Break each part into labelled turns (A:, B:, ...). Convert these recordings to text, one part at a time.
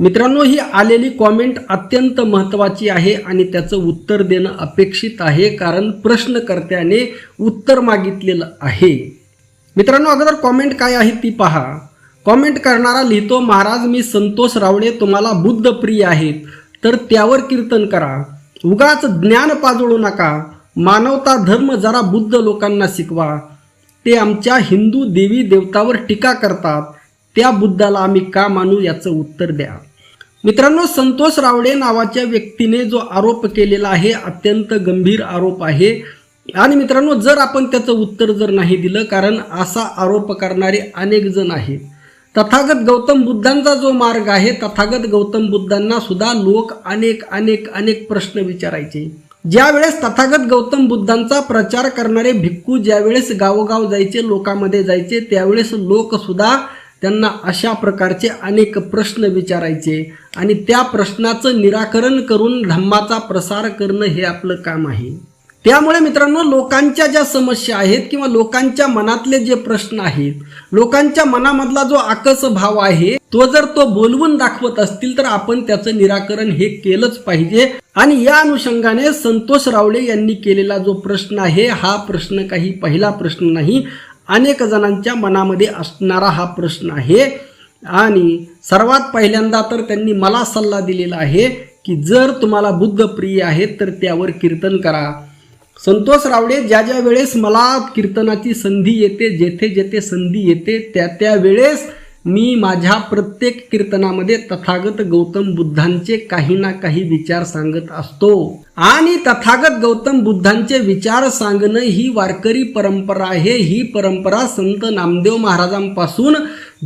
A: मित्रांनो ही आलेली कॉमेंट अत्यंत महत्त्वाची आहे आणि त्याचं उत्तर देणं अपेक्षित आहे कारण प्रश्नकर्त्याने उत्तर मागितलेलं आहे. मित्रांनो अगोदर कॉमेंट काय आहे ती पहा. कॉमेंट करणारा लिहितो महाराज मी संतोष रावळे तुम्हाला बुद्ध प्रिय आहेत. तर त्यावर कीर्तन करा. उगाच ज्ञान पाजळू नका. मानवता धर्म जरा बुद्ध लोकांना शिकवा. ते आमच्या हिंदू देवी देवतावर टीका करतात. त्या बुद्धाला आम्ही का मानू याचं उत्तर द्या. मित्रांनो संतोष रावडे नावाच्या व्यक्तीने जो आरोप केलेला आहे अत्यंत गंभीर आरोप आहे. आणि मित्रांनो जर आपण त्याचं उत्तर जर नाही दिलं कारण असा आरोप करणारे अनेक जण आहेत. तथागत गौतम बुद्धांचा जो मार्ग आहे तथागत गौतम बुद्धांना सुद्धा लोक अनेक अनेक अनेक प्रश्न विचारायचे. ज्यावेळेस तथागत गौतम बुद्धांचा प्रचार करणारे भिक्खू ज्यावेळेस गावोगाव जायचे लोकांमध्ये जायचे त्यावेळेस लोक सुद्धा त्यांना अशा प्रकारचे अनेक प्रश्न विचारायचे आणि त्या प्रश्नाचं निराकरण करून धम्माचा प्रसार करणं हे आपलं काम आहे. त्यामुळे मित्रांनो लोकांच्या ज्या समस्या आहेत किंवा लोकांच्या मनातले जे प्रश्न आहेत लोकांच्या मनामधला जो आकस भाव आहे तो जर तो बोलवून दाखवत असतील तर आपण त्याचं निराकरण हे केलंच पाहिजे. आणि या अनुषंगाने संतोष रावळे यांनी केलेला जो प्रश्न आहे हा प्रश्न काही पहिला प्रश्न नाही. अनेक जणांच्या मनामध्ये असणारा हा प्रश्न आहे. आणि सर्वात पहिल्यांदा तर त्यांनी मला सल्ला दिलेला आहे की जर तुम्हाला बुद्ध प्रिय आहेत तर त्यावर कीर्तन करा. संतोष रावडे ज्या ज्या वेळेस मला कीर्तनाची संधी येते जेथे जेथे संधी येते त्या त्या वेळेस मी माझ्या प्रत्येक कीर्तनामध्ये तथागत गौतम बुद्धांचे काही ना काही विचार सांगत असतो. आणि तथागत गौतम बुद्धांचे विचार सांगणं ही वारकरी परंपरा आहे. ही परंपरा संत नामदेव महाराजांपासून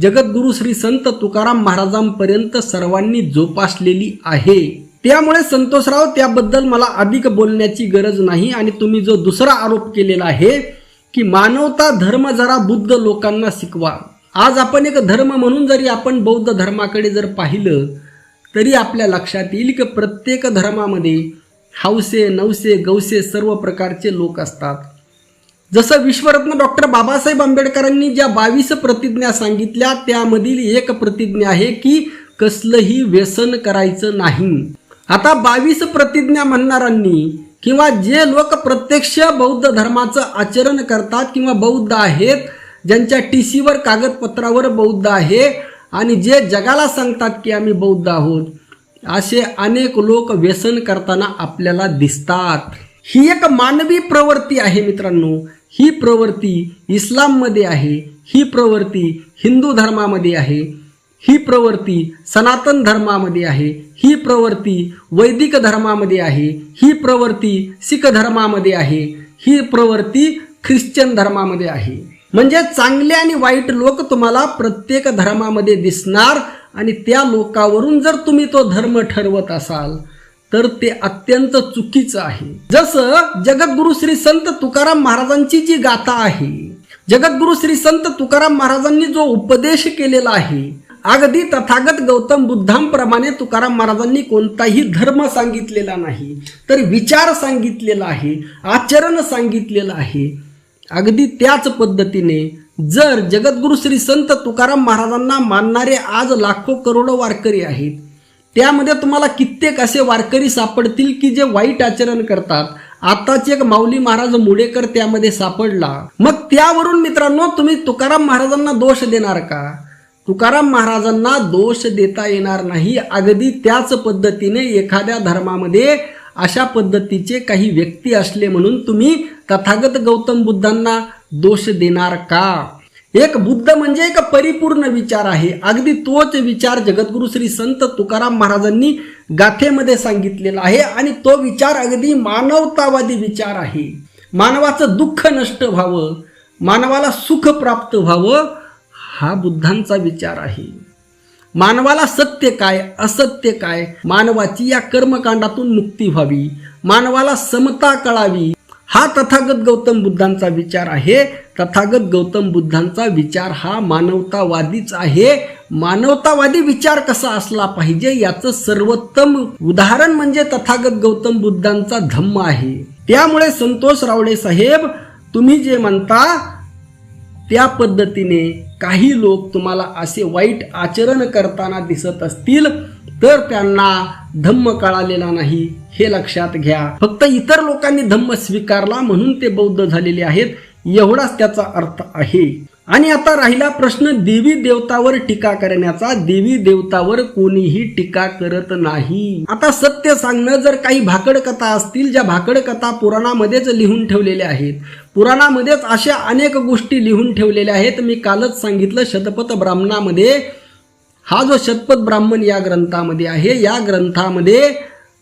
A: जगद्गुरु श्री संत तुकाराम महाराजांपर्यंत सर्वांनी जोपासलेली आहे. त्यामुळे संतोषराव त्याबद्दल मला अधिक बोलण्याची गरज नाही आणि तुम्ही जो दुसरा आरोप केलेला आहे की मानवता धर्म जरा बुद्ध लोकांना शिकवा. आज आपण एक धर्म म्हणून जरी आपण बौद्ध धर्माकडे जर पाहिलं तरी आपल्या लक्षात येईल की प्रत्येक धर्मामध्ये हौसे नवसे गौसे सर्व प्रकारचे लोक असतात. जसं विश्वरत्न डॉक्टर बाबासाहेब आंबेडकरांनी ज्या बावीस प्रतिज्ञा सांगितल्या त्यामधील एक प्रतिज्ञा आहे की कसलंही व्यसन करायचं नाही. आता बावीस प्रतिज्ञा म्हणणाऱ्यांनी किंवा जे लोक प्रत्यक्ष बौद्ध धर्माचं आचरण करतात किंवा बौद्ध आहेत ज्यांच्या टी सीवर कागदपत्रावर बौद्ध आहे आणि जे जगाला सांगतात की आम्ही बौद्ध आहोत असे अनेक लोक व्यसन करताना आपल्याला दिसतात. ही एक मानवी प्रवृत्ती आहे मित्रांनो. ही प्रवृत्ती इस्लाममध्ये आहे ही प्रवृत्ती हिंदू धर्मामध्ये आहे ही प्रवृत्ती सनातन धर्मामध्ये आहे ही प्रवृत्ती वैदिक धर्मामध्ये आहे ही प्रवृत्ती शीख धर्मामध्ये आहे ही प्रवृत्ती ख्रिश्चन धर्मामध्ये आहे. म्हणजे चांगले आणि वाईट लोक तुम्हाला प्रत्येक धर्मामध्ये दिसणार आणि त्या लोकावरून जर तुम्ही तो धर्म ठरवत असाल तर ते अत्यंत चुकीचं आहे. जसं जगद्गुरु श्री संत तुकाराम महाराजांची जी गाथा आहे जगद्गुरु श्री संत तुकाराम महाराजांनी जो उपदेश केलेला आहे अगदी तथागत गौतम बुद्धांप्रमाणे तुकाराम महाराजांनी कोणताही धर्म सांगितलेला नाही तर विचार सांगितलेला आहे आचरण सांगितलेलं आहे. अगदी त्याच पद्धतीने जर जगद्गुरु श्री संत तुकाराम महाराजांना मानणारे आज लाखो करोडो वारकरी आहेत त्यामध्ये तुम्हाला कित्येक असे वारकरी सापडतील की जे वाईट आचरण करतात. आताचे एक माऊली महाराज मुडेकर त्यामध्ये सापडला. मग त्यावरून मित्रांनो तुम्ही तुकाराम महाराजांना दोष देणार का? तुकाराम महाराजांना दोष देता येणार नाही. अगदी त्याच पद्धतीने एखाद्या धर्मामध्ये अशा पद्धतीचे काही व्यक्ती असले म्हणून तुम्ही तथागत गौतम बुद्धांना दोष देणार का? एक बुद्ध म्हणजे एक परिपूर्ण विचार आहे. अगदी तोच विचार जगद्गुरु श्री संत तुकाराम महाराजांनी गाथेमध्ये सांगितलेला आहे आणि तो विचार अगदी मानवतावादी विचार आहे. मानवाचं दुःख नष्ट व्हावं मानवाला सुख प्राप्त व्हावं हा बुद्धांचा विचार आहे. मानवाला सत्य काय असत्य काय? मानवाची या कर्मकांडातून मुक्ती व्हावी मानवाला समता कळावी. हा तथागत गौतम बुद्धांचा विचार आहे. तथागत गौतम बुद्धांचा विचार हा मानवतावादीच आहे. मानवतावादी विचार कसा असला पाहिजे याचं सर्वोत्तम उदाहरण म्हणजे तथागत गौतम बुद्धांचा धम्म आहे. त्यामुळे संतोष रावळे साहेब तुम्ही जे म्हणता त्या पद्धतीने काही लोक तुम्हाला असे वाईट आचरण करताना दिसत असतील तर त्यांना धम्म कळालेला नाही. हे लक्षात घ्या. फक्त इतर लोकांनी धम्म स्वीकारला म्हणून ते बौद्ध झालेले आहेत. एवढाच त्याचा अर्थ आहे. आणि आता राहिला प्रश्न देवी देवतावर टीका करण्याचा. देवी देवतावर कोणीही टीका करत नाही. आता सत्य सांगणं जर काही भाकड कथा असतील ज्या भाकड कथा पुराणामध्येच लिहून ठेवलेल्या आहेत. पुराणामध्येच अशा अनेक गोष्टी लिहून ठेवलेल्या आहेत. मी कालच सांगितलं शतपथ ब्राह्मणामध्ये हा जो शतपथ ब्राह्मण या ग्रंथामध्ये आहे या ग्रंथामध्ये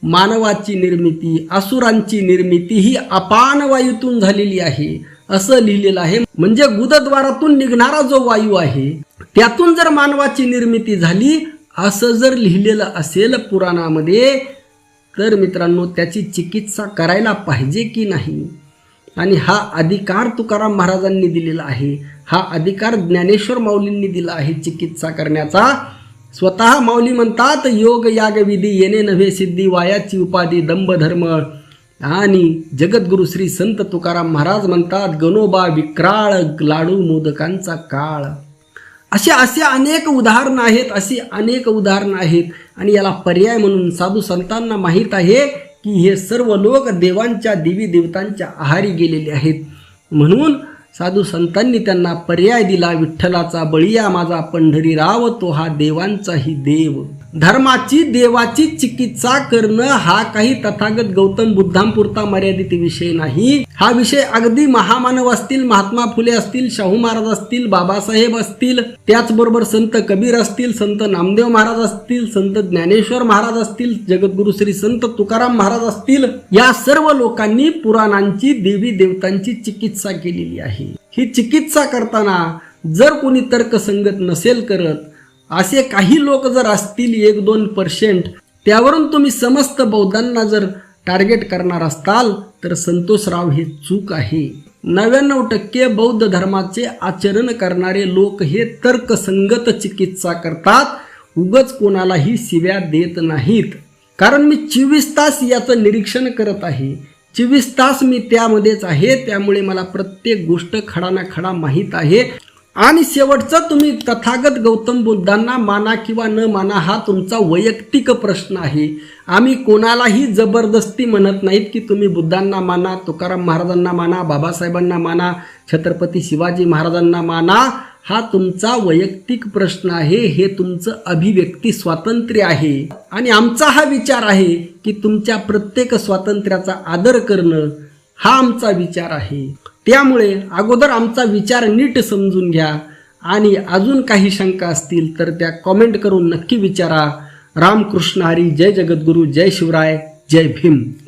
A: मानवाची निर्मिती असुरांची निर्मिती ही अपान वायूतून झालेली आहे. असं लिहिलेलं आहे. म्हणजे गुदद्वारातून निघणारा जो वायू आहे त्यातून जर मानवाची निर्मिती झाली असं जर लिहिलेलं असेल पुराणामध्ये तर मित्रांनो त्याची चिकित्सा करायला पाहिजे की नाही? आणि हा अधिकार तुकाराम महाराजांनी दिलेला आहे. हा अधिकार ज्ञानेश्वर माऊलींनी दिला आहे चिकित्सा करण्याचा. स्वतः माऊली म्हणतात योग याग विधी येणे नव्हे सिद्धी वायाची उपाधी दंभ धर्म आणि जगद्गुरु श्री संत तुकाराम महाराज म्हणतात गणोबा विक्राळ लाडू मोदकांचा काळ. असे असे अनेक उदाहरणं आहेत अशी अनेक उदाहरणं आहेत. आणि याला पर्याय म्हणून साधू संतांना माहीत आहे की हे सर्व लोक देवांच्या देवी देवतांच्या आहारी गेलेले आहेत. म्हणून साधू संतांनी त्यांना पर्याय दिला विठ्ठलाचा बळीया माझा पंढरीराव तो हा देवांचाही देव. धर्माची देवाची चिकित्सा करणं हा काही तथागत गौतम बुद्धांपुरता मर्यादित विषय नाही. हा विषय अगदी महामानव असतील महात्मा फुले असतील शाहू महाराज असतील बाबासाहेब असतील त्याचबरोबर संत कबीर असतील संत नामदेव महाराज असतील संत ज्ञानेश्वर महाराज असतील जगद्गुरु श्री संत तुकाराम महाराज असतील या सर्व लोकांनी पुराणांची देवी देवतांची चिकित्सा केलेली आहे. ही चिकित्सा करताना जर कोणी तर्कसंगत नसेल करत असे काही लोक जर असतील एक दोन पर्सेंट त्यावरून तुम्ही समस्त बौद्धांना जर टार्गेट करणार असताल तर संतोषराव हे चूक आहे. नव्याण्णव टक्के बौद्ध धर्माचे आचरण करणारे लोक हे तर्कसंगत चिकित्सा करतात उगच कोणालाही शिव्या देत नाहीत. कारण मी चोवीस तास याचं निरीक्षण करत आहे. चोवीस तास मी त्यामध्येच आहे त्यामुळे मला प्रत्येक गोष्ट खडा ना खडा माहीत आहे. आणि शेवटचं तुम्ही तथागत गौतम बुद्धांना माना किंवा न माना हा तुमचा वैयक्तिक प्रश्न आहे. आम्ही कोणालाही जबरदस्ती म्हणत नाहीत की तुम्ही बुद्धांना माना तुकाराम महाराजांना माना बाबासाहेबांना माना छत्रपती शिवाजी महाराजांना माना. हा तुमचा वैयक्तिक प्रश्न आहे हे तुमचं अभिव्यक्ती स्वातंत्र्य आहे. आणि आमचा हा विचार आहे की तुमच्या प्रत्येक स्वातंत्र्याचा आदर करणं हा आमचा विचार आहे. त्यामुळे अगोदर आमचा विचार नीट समजून घ्या. आणि अजून काही शंका असतील तर त्या कॉमेंट करून नक्की विचारा. रामकृष्ण हरी जय जगद्गुरू जय शिवराय जय भीम.